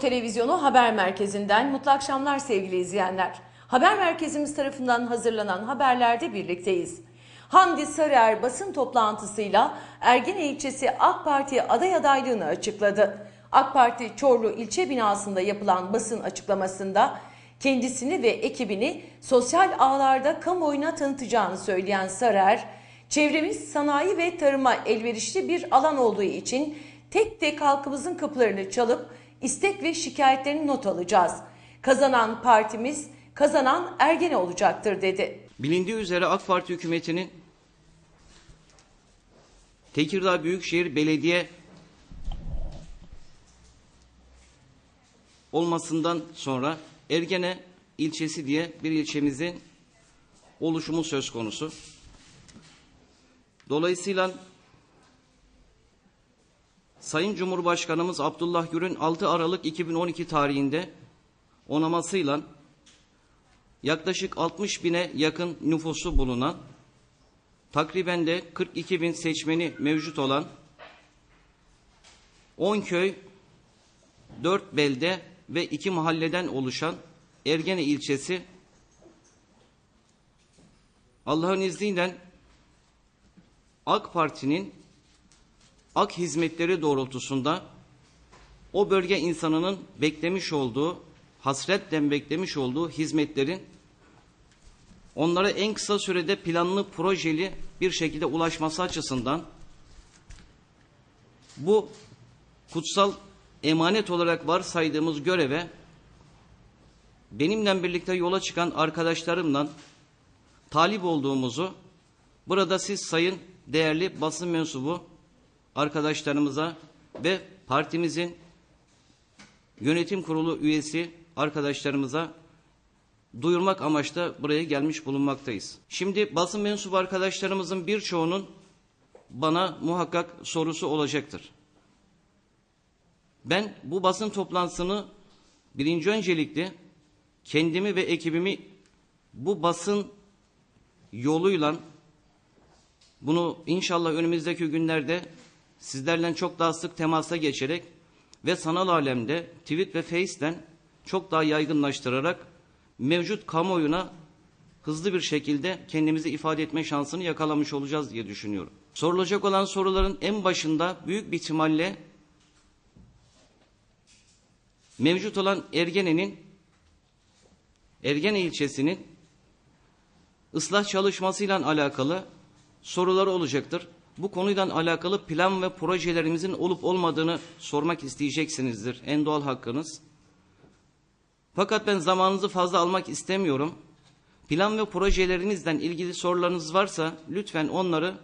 Televizyonu Haber Merkezi'nden mutlu akşamlar sevgili izleyenler. Haber merkezimiz tarafından hazırlanan haberlerde birlikteyiz. Hamdi Sarıer basın toplantısıyla Ergene ilçesi AK Parti aday adaylığını açıkladı. AK Parti Çorlu ilçe binasında yapılan basın açıklamasında kendisini ve ekibini sosyal ağlarda kamuoyuna tanıtacağını söyleyen Sarıer, çevremiz sanayi ve tarıma elverişli bir alan olduğu için tek tek halkımızın kapılarını çalıp istek ve şikayetlerini not alacağız. Kazanan partimiz, kazanan Ergene olacaktır dedi. Bilindiği üzere AK Parti hükümetinin Tekirdağ Büyükşehir Belediye olmasından sonra Ergene ilçesi diye bir ilçemizin oluşumu söz konusu. Dolayısıyla Sayın Cumhurbaşkanımız Abdullah Gül'ün 6 Aralık 2012 tarihinde onamasıyla yaklaşık 60 bine yakın nüfusu bulunan, takriben de 42 bin seçmeni mevcut olan 10 köy, 4 belde ve 2 mahalleden oluşan Ergene ilçesi Allah'ın izniyle AK Parti'nin AK hizmetleri doğrultusunda o bölge insanının beklemiş olduğu, hasretle beklemiş olduğu hizmetlerin onlara en kısa sürede planlı, projeli bir şekilde ulaşması açısından bu kutsal emanet olarak varsaydığımız göreve benimle birlikte yola çıkan arkadaşlarımla talip olduğumuzu burada siz sayın değerli basın mensubu arkadaşlarımıza ve partimizin yönetim kurulu üyesi arkadaşlarımıza duyurmak amaçla buraya gelmiş bulunmaktayız. Şimdi basın mensubu arkadaşlarımızın birçoğunun bana muhakkak sorusu olacaktır. Ben bu basın toplantısını birinci öncelikle kendimi ve ekibimi bu basın yoluyla bunu inşallah önümüzdeki günlerde sizlerle çok daha sık temasa geçerek ve sanal alemde tweet ve face'den çok daha yaygınlaştırarak mevcut kamuoyuna hızlı bir şekilde kendimizi ifade etme şansını yakalamış olacağız diye düşünüyorum. Sorulacak olan soruların en başında büyük bir ihtimalle mevcut olan Ergene'nin Ergene ilçesinin ıslah çalışmasıyla alakalı soruları olacaktır. Bu konuyla alakalı plan ve projelerimizin olup olmadığını sormak isteyeceksinizdir. En doğal hakkınız. Fakat ben zamanınızı fazla almak istemiyorum. Plan ve projelerinizden ilgili sorularınız varsa lütfen onları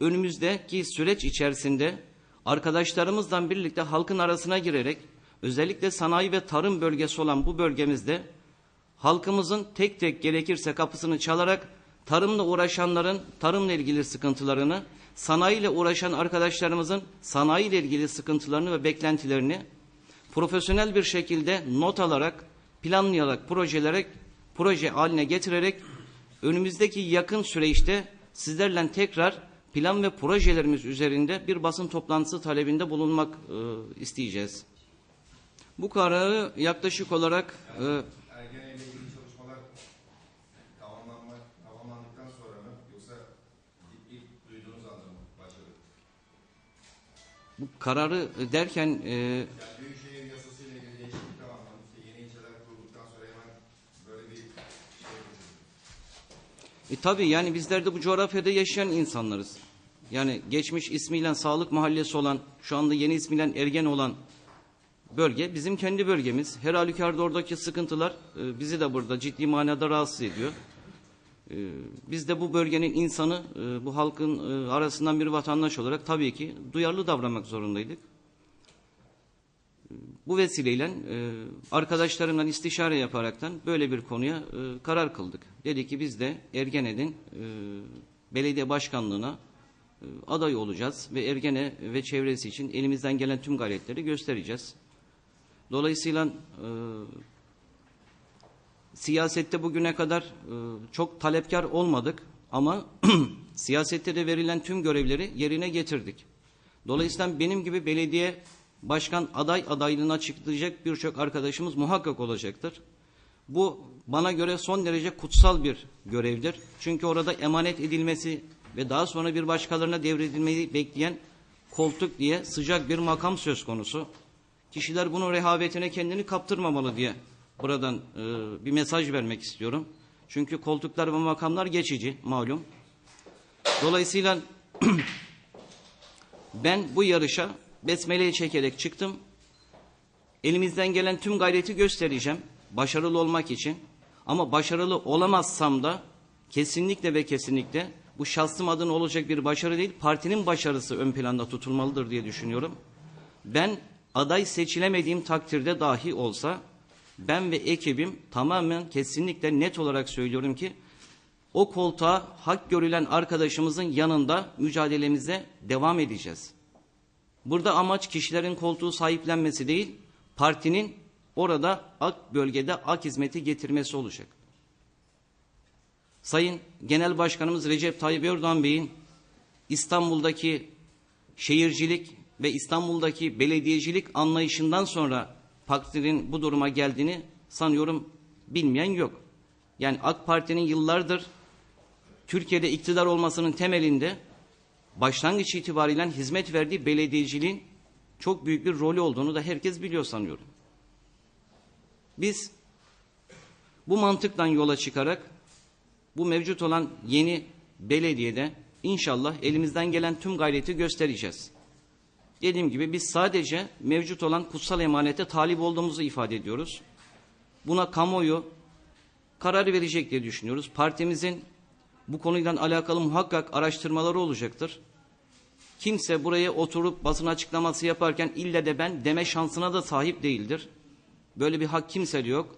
önümüzdeki süreç içerisinde arkadaşlarımızla birlikte halkın arasına girerek özellikle sanayi ve tarım bölgesi olan bu bölgemizde halkımızın tek tek gerekirse kapısını çalarak tarımla uğraşanların tarımla ilgili sıkıntılarını, sanayiyle uğraşan arkadaşlarımızın sanayiyle ilgili sıkıntılarını ve beklentilerini profesyonel bir şekilde not alarak, planlayarak, projelerek, proje haline getirerek önümüzdeki yakın süreçte sizlerle tekrar plan ve projelerimiz üzerinde bir basın toplantısı talebinde bulunmak e, isteyeceğiz. Bu kararı yaklaşık olarak e, Ergene ile ilgili çalışmalar tamamlanma, tamamlandıktan sonra mı yoksa ilk, ilk duyduğunuz anda mı başladı? bu kararı derken e, Yani Büyükşehir yasası ile ilgili değişiklik tamamlandı. İşte yeni ilçeler kurulduktan sonra hemen böyle bir şey yapıldı. E tabii yani bizler de bu coğrafyada yaşayan insanlarız. Yani geçmiş ismiyle Sağlık Mahallesi olan, şu anda yeni ismiyle Ergen olan bölge bizim kendi bölgemiz. Her halükarda oradaki sıkıntılar e, bizi de burada ciddi manada rahatsız ediyor. E, biz de bu bölgenin insanı, e, bu halkın e, arasından bir vatandaş olarak tabii ki duyarlı davranmak zorundaydık. E, Bu vesileyle e, arkadaşlarımla istişare yaparaktan böyle bir konuya karar kıldık. Dedi ki biz de Ergene'nin belediye başkanlığına aday olacağız ve Ergene ve çevresi için elimizden gelen tüm gayretleri göstereceğiz. Dolayısıyla siyasette bugüne kadar e, çok talepkar olmadık ama siyasette de verilen tüm görevleri yerine getirdik. Dolayısıyla benim gibi belediye başkan aday adaylığına açıklayacak birçok arkadaşımız muhakkak olacaktır. Bu bana göre son derece kutsal bir görevdir. Çünkü orada emanet edilmesi ve daha sonra bir başkalarına devredilmeyi bekleyen koltuk diye sıcak bir makam söz konusu. Kişiler bunun rehavetine kendini kaptırmamalı diye buradan e, bir mesaj vermek istiyorum. Çünkü koltuklar ve makamlar geçici malum. Dolayısıyla ben bu yarışa besmeleyi çekerek çıktım. Elimizden gelen tüm gayreti göstereceğim başarılı olmak için. Ama başarılı olamazsam da kesinlikle ve kesinlikle bu şahsım adına olacak bir başarı değil, partinin başarısı ön planda tutulmalıdır diye düşünüyorum. Ben aday seçilemediğim takdirde dahi olsa ben ve ekibim tamamen kesinlikle net olarak söylüyorum ki o koltuğa hak görülen arkadaşımızın yanında mücadelemize devam edeceğiz. Burada amaç kişilerin koltuğu sahiplenmesi değil, partinin orada AK bölgede AK hizmeti getirmesi olacak. Sayın Genel Başkanımız Recep Tayyip Erdoğan Bey'in İstanbul'daki şehircilik ve İstanbul'daki belediyecilik anlayışından sonra partinin bu duruma geldiğini sanıyorum bilmeyen yok. Yani AK Parti'nin yıllardır Türkiye'de iktidar olmasının temelinde başlangıç itibariyle hizmet verdiği belediyeciliğin çok büyük bir rolü olduğunu da herkes biliyor sanıyorum. Biz bu mantıktan yola çıkarak bu mevcut olan yeni belediyede inşallah elimizden gelen tüm gayreti göstereceğiz. Dediğim gibi biz sadece mevcut olan kutsal emanete talip olduğumuzu ifade ediyoruz. Buna kamuoyu karar verecek diye düşünüyoruz. Partimizin bu konuyla alakalı muhakkak araştırmaları olacaktır. Kimse buraya oturup basın açıklaması yaparken ille de ben deme şansına da sahip değildir. Böyle bir hak kimsede yok.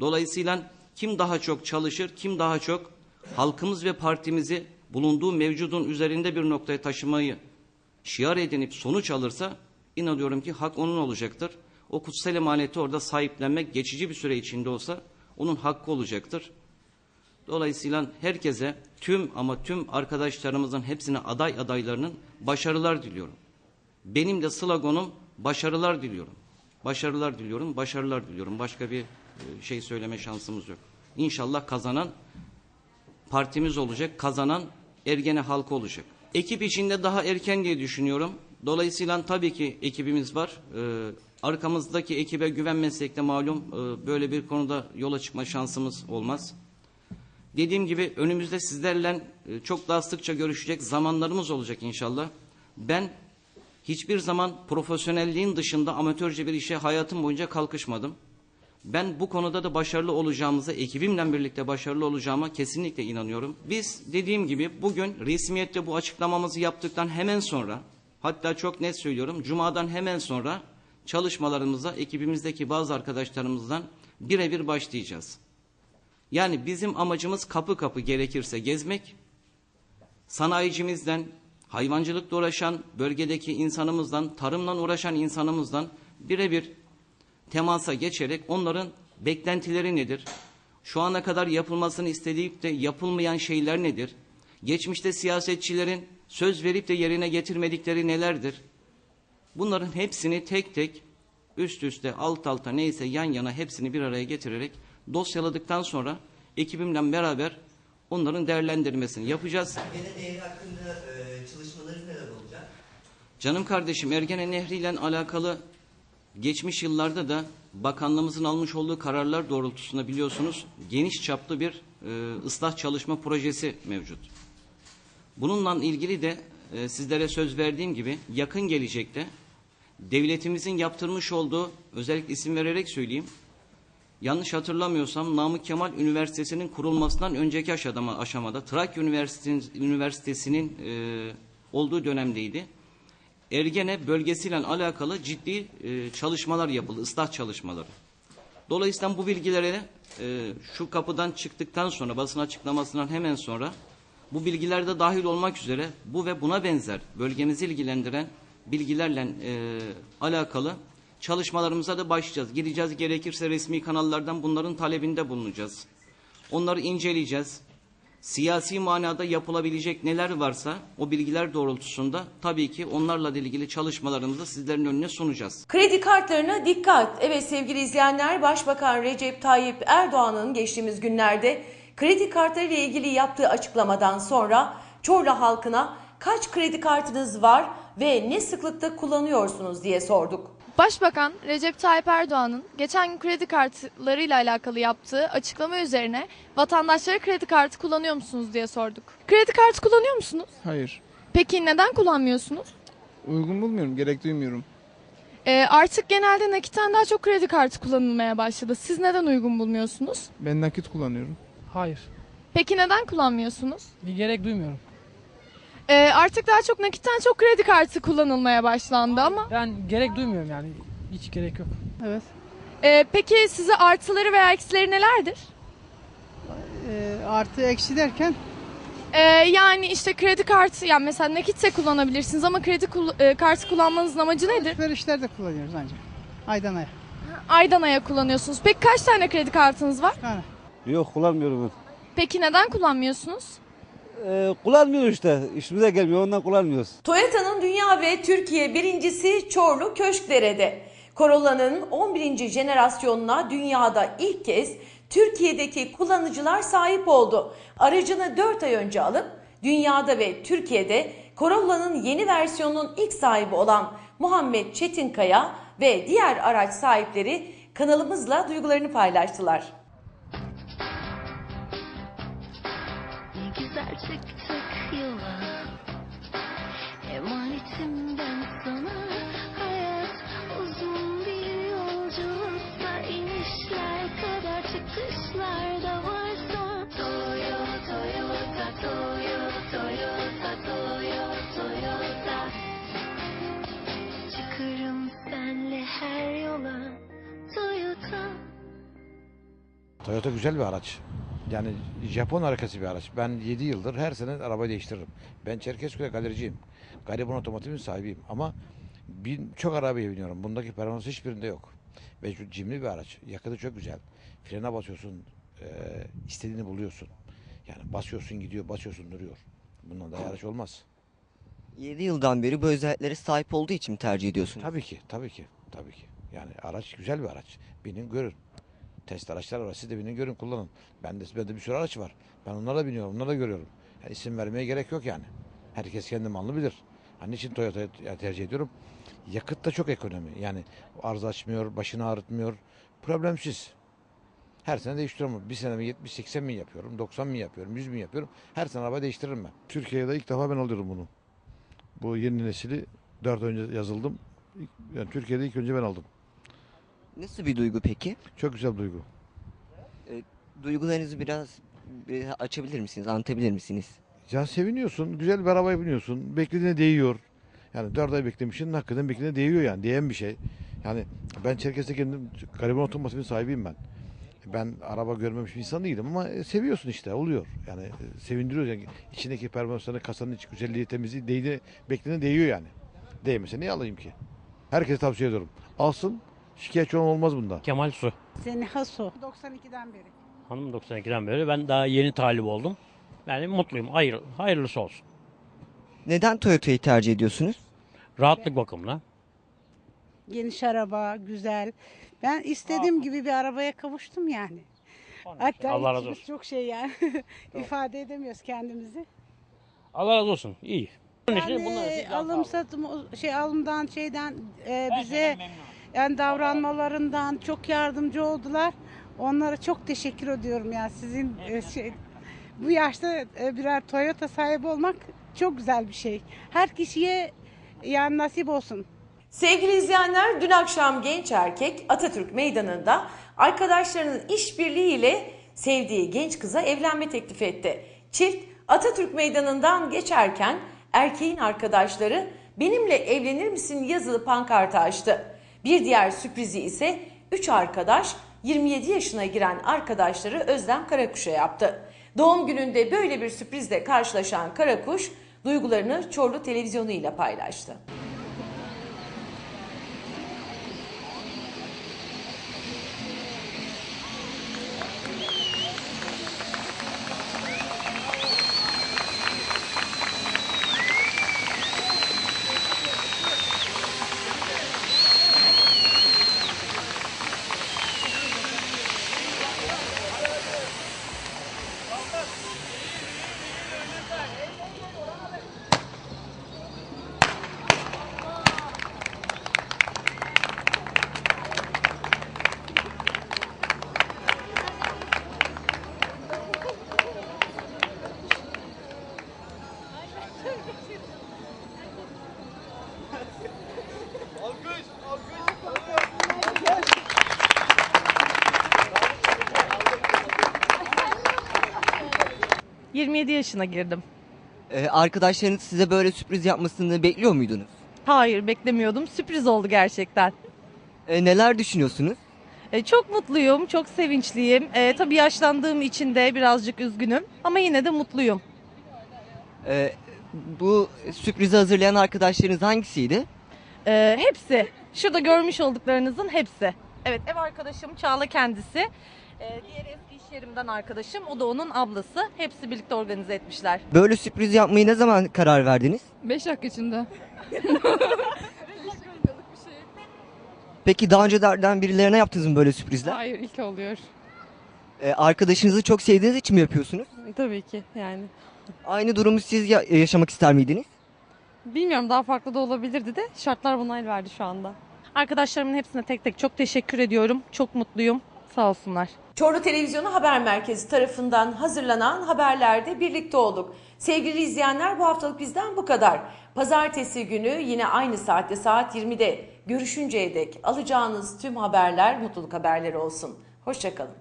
Dolayısıyla kim daha çok çalışır, kim daha çok halkımız ve partimizi bulunduğu mevcudun üzerinde bir noktaya taşımayı şiar edinip sonuç alırsa inanıyorum ki hak onun olacaktır. O kutsal emaneti orada sahiplenmek geçici bir süre içinde olsa onun hakkı olacaktır. Dolayısıyla herkese tüm ama tüm arkadaşlarımızın hepsine aday adaylarının başarılar diliyorum. Benim de sloganım başarılar diliyorum. Başarılar diliyorum, başarılar diliyorum. Başka bir e, şey söyleme şansımız yok. İnşallah kazanan partimiz olacak, kazanan Ergene halkı olacak. Ekip içinde daha erken diye düşünüyorum. Dolayısıyla tabii ki ekibimiz var. Ee, arkamızdaki ekibe güvenmesek de malum e, böyle bir konuda yola çıkma şansımız olmaz. Dediğim gibi önümüzde sizlerle e, çok daha sıkça görüşecek zamanlarımız olacak inşallah. Ben hiçbir zaman profesyonelliğin dışında amatörce bir işe hayatım boyunca kalkışmadım. Ben bu konuda da başarılı olacağımıza, ekibimle birlikte başarılı olacağıma kesinlikle inanıyorum. Biz dediğim gibi bugün resmiyette bu açıklamamızı yaptıktan hemen sonra, hatta çok net söylüyorum, Cuma'dan hemen sonra çalışmalarımıza ekibimizdeki bazı arkadaşlarımızdan birebir başlayacağız. Yani bizim amacımız kapı kapı gerekirse gezmek, sanayicimizden, hayvancılıkla uğraşan bölgedeki insanımızdan, tarımla uğraşan insanımızdan birebir temasa geçerek onların beklentileri nedir? Şu ana kadar yapılmasını istediğip de yapılmayan şeyler nedir? Geçmişte siyasetçilerin söz verip de yerine getirmedikleri nelerdir? Bunların hepsini tek tek üst üste alt alta neyse yan yana hepsini bir araya getirerek dosyaladıktan sonra ekibimle beraber onların değerlendirmesini yapacağız. Ergene Nehri hakkında e, çalışmaları neler olacak? Canım kardeşim Ergene Nehri ile alakalı geçmiş yıllarda da bakanlığımızın almış olduğu kararlar doğrultusunda biliyorsunuz geniş çaplı bir e, ıslah çalışma projesi mevcut. Bununla ilgili de e, sizlere söz verdiğim gibi yakın gelecekte devletimizin yaptırmış olduğu özellikle isim vererek söyleyeyim yanlış hatırlamıyorsam Namık Kemal Üniversitesi'nin kurulmasından önceki aşamada, aşamada Trakya Üniversitesi'nin, Üniversitesi'nin e, olduğu dönemdeydi. Ergene bölgesiyle alakalı ciddi e, çalışmalar yapıldı, ıslah çalışmaları. Dolayısıyla bu bilgilere e, şu kapıdan çıktıktan sonra, basın açıklamasından hemen sonra bu bilgiler de dahil olmak üzere bu ve buna benzer bölgemizi ilgilendiren bilgilerle e, alakalı çalışmalarımıza da başlayacağız. Gideceğiz gerekirse resmi kanallardan bunların talebinde bulunacağız. Onları inceleyeceğiz. Siyasi manada yapılabilecek neler varsa o bilgiler doğrultusunda tabii ki onlarla ilgili çalışmalarımızı sizlerin önüne sunacağız. Kredi kartlarına dikkat. Evet sevgili izleyenler Başbakan Recep Tayyip Erdoğan'ın geçtiğimiz günlerde kredi kartları ile ilgili yaptığı açıklamadan sonra Çorlu halkına kaç kredi kartınız var ve ne sıklıkta kullanıyorsunuz diye sorduk. Başbakan Recep Tayyip Erdoğan'ın geçen gün kredi kartlarıyla alakalı yaptığı açıklama üzerine vatandaşlara kredi kartı kullanıyor musunuz diye sorduk. Kredi kartı kullanıyor musunuz? Hayır. Peki neden kullanmıyorsunuz? Uygun bulmuyorum, gerek duymuyorum. Ee, artık genelde nakitten daha çok kredi kartı kullanılmaya başladı. Siz neden uygun bulmuyorsunuz? Ben nakit kullanıyorum. Hayır. Peki neden kullanmıyorsunuz? Bir gerek duymuyorum. Ee, artık daha çok nakitten çok kredi kartı kullanılmaya başlandı ama. Ben gerek duymuyorum yani. Hiç gerek yok. Evet. Ee, peki size artıları veya eksileri nelerdir? Ee, artı eksi derken Ee, yani işte kredi kartı yani mesela nakitte kullanabilirsiniz ama kredi kul- e, kartı kullanmanızın amacı nedir? alışverişlerde kullanıyoruz ancak. Aydan aya. Aydan aya kullanıyorsunuz. Peki kaç tane kredi kartınız var? Yani Yok kullanmıyorum ben. Peki neden kullanmıyorsunuz? Ee, kullanmıyoruz işte. İşimize gelmiyor ondan kullanmıyoruz. Toyota'nın dünya ve Türkiye birincisi Çorlu Köşkdere'de. Corolla'nın 11. jenerasyonuna dünyada ilk kez Türkiye'deki kullanıcılar sahip oldu. Aracını 4 ay önce alıp dünyada ve Türkiye'de Corolla'nın yeni versiyonunun ilk sahibi olan Muhammed Çetinkaya ve diğer araç sahipleri kanalımızla duygularını paylaştılar. Güzel çıktık yola Emanetim ben sana Hayat uzun bir yolculukta inişler kadar çıkışlar da varsa. Toyota, Toyota, Toyota, Toyota, Toyota, Toyota senle her yola Toyota. Toyota güzel bir araç. Yani Japon harekası bir araç. Ben 7 yıldır her sene araba değiştiririm. Ben Çerkezköy galericiyim. Gariban otomotivin sahibiyim. Ama bin, çok arabaya biniyorum. Bundaki performans hiçbirinde yok. Ve şu cimri bir araç. Yakıtı çok güzel. Frene basıyorsun. eee, istediğini buluyorsun. Yani basıyorsun gidiyor, basıyorsun duruyor. Bundan daha araç olmaz. 7 yıldan beri bu özelliklere sahip olduğu için mi tercih ediyorsunuz? Tabii ki, tabii ki, tabii ki. Yani araç güzel bir araç. Binin görün. Test araçlar var. Siz de binin görün kullanın. Ben de, bende bir sürü araç var. Ben onlara biniyorum, onlara da görüyorum. Yani isim vermeye gerek yok yani. Herkes kendi malını bilir. Hani için Toyota'yı tercih ediyorum. Yakıt da çok ekonomi. Yani arıza açmıyor, başını ağrıtmıyor. Problemsiz. Her sene değiştiriyorum. Bir sene mi 70-80 bin yapıyorum, 90 bin yapıyorum, 100 bin yapıyorum. Her sene araba değiştiririm ben. Türkiye'de ilk defa ben alıyorum bunu. Bu yeni nesili 4 önce yazıldım. Yani Türkiye'de ilk önce ben aldım. Nasıl bir duygu peki? Çok güzel bir duygu. Duygularınızı biraz, biraz açabilir misiniz, anlatabilir misiniz? Ya seviniyorsun, güzel bir arabaya biniyorsun, beklediğine değiyor. Yani 4 ay beklemişsin, hakikaten beklediğine değiyor yani, değen bir şey. Yani ben Çerkez'de kendim gariban otomotivin sahibiyim ben. Ben araba görmemiş bir insan değilim ama e, seviyorsun işte, oluyor. Yani e, sevindiriyor yani içindeki performanslarını, kasanın iç güzelliği, temizliği, değdi, beklediğine değiyor yani. Değmese niye alayım ki? Herkese tavsiye ediyorum. Alsın, şikayetçi olan olmaz bunda. Kemal Su. seni haso. 92'den beri. Hanım 92'den beri. Ben daha yeni talip oldum. Yani mutluyum. Hayır, hayırlısı olsun. Neden Toyota'yı tercih ediyorsunuz? Rahatlık bakımına. Geniş araba, güzel. Ben istediğim gibi bir arabaya kavuştum yani. Hatta Allah razı olsun. çok şey yani. ifade edemiyoruz kendimizi. Allah razı olsun. İyi. Yani için alım satım o- şey alımdan şeyden e, bize yani davranmalarından çok yardımcı oldular. Onlara çok teşekkür ediyorum ya sizin e, şey bu yaşta e, birer Toyota sahibi olmak çok güzel bir şey. Her kişiye yani nasip olsun. Sevgili izleyenler dün akşam genç erkek Atatürk Meydanı'nda arkadaşlarının işbirliğiyle sevdiği genç kıza evlenme teklif etti. Çift Atatürk Meydanı'ndan geçerken erkeğin arkadaşları benimle evlenir misin yazılı pankartı açtı. Bir diğer sürprizi ise 3 arkadaş 27 yaşına giren arkadaşları Özlem Karakuş'a yaptı. Doğum gününde böyle bir sürprizle karşılaşan Karakuş duygularını Çorlu televizyonu ile paylaştı. 27 yaşına girdim. Ee, arkadaşlarınız size böyle sürpriz yapmasını bekliyor muydunuz? Hayır beklemiyordum. Sürpriz oldu gerçekten. Ee, neler düşünüyorsunuz? E, çok mutluyum, çok sevinçliyim. E, tabii yaşlandığım için de birazcık üzgünüm ama yine de mutluyum. Ee, bu sürprizi hazırlayan arkadaşlarınız hangisiydi? E, hepsi, şurada görmüş olduklarınızın hepsi. Evet, ev arkadaşım Çağla kendisi. E, diğer eski iş yerimden arkadaşım, o da onun ablası. Hepsi birlikte organize etmişler. Böyle sürpriz yapmayı ne zaman karar verdiniz? 5 dakika içinde. Peki daha öncelerden birilerine yaptınız mı böyle sürprizler? Hayır ilk oluyor. Ee, arkadaşınızı çok sevdiğiniz için mi yapıyorsunuz? Tabii ki yani. Aynı durumu siz ya- yaşamak ister miydiniz? Bilmiyorum daha farklı da olabilirdi de şartlar buna el verdi şu anda. Arkadaşlarımın hepsine tek tek çok teşekkür ediyorum. Çok mutluyum. Sağ olsunlar. Çorlu Televizyonu Haber Merkezi tarafından hazırlanan haberlerde birlikte olduk. Sevgili izleyenler bu haftalık bizden bu kadar. Pazartesi günü yine aynı saatte saat 20'de görüşünceye dek alacağınız tüm haberler mutluluk haberleri olsun. Hoşçakalın.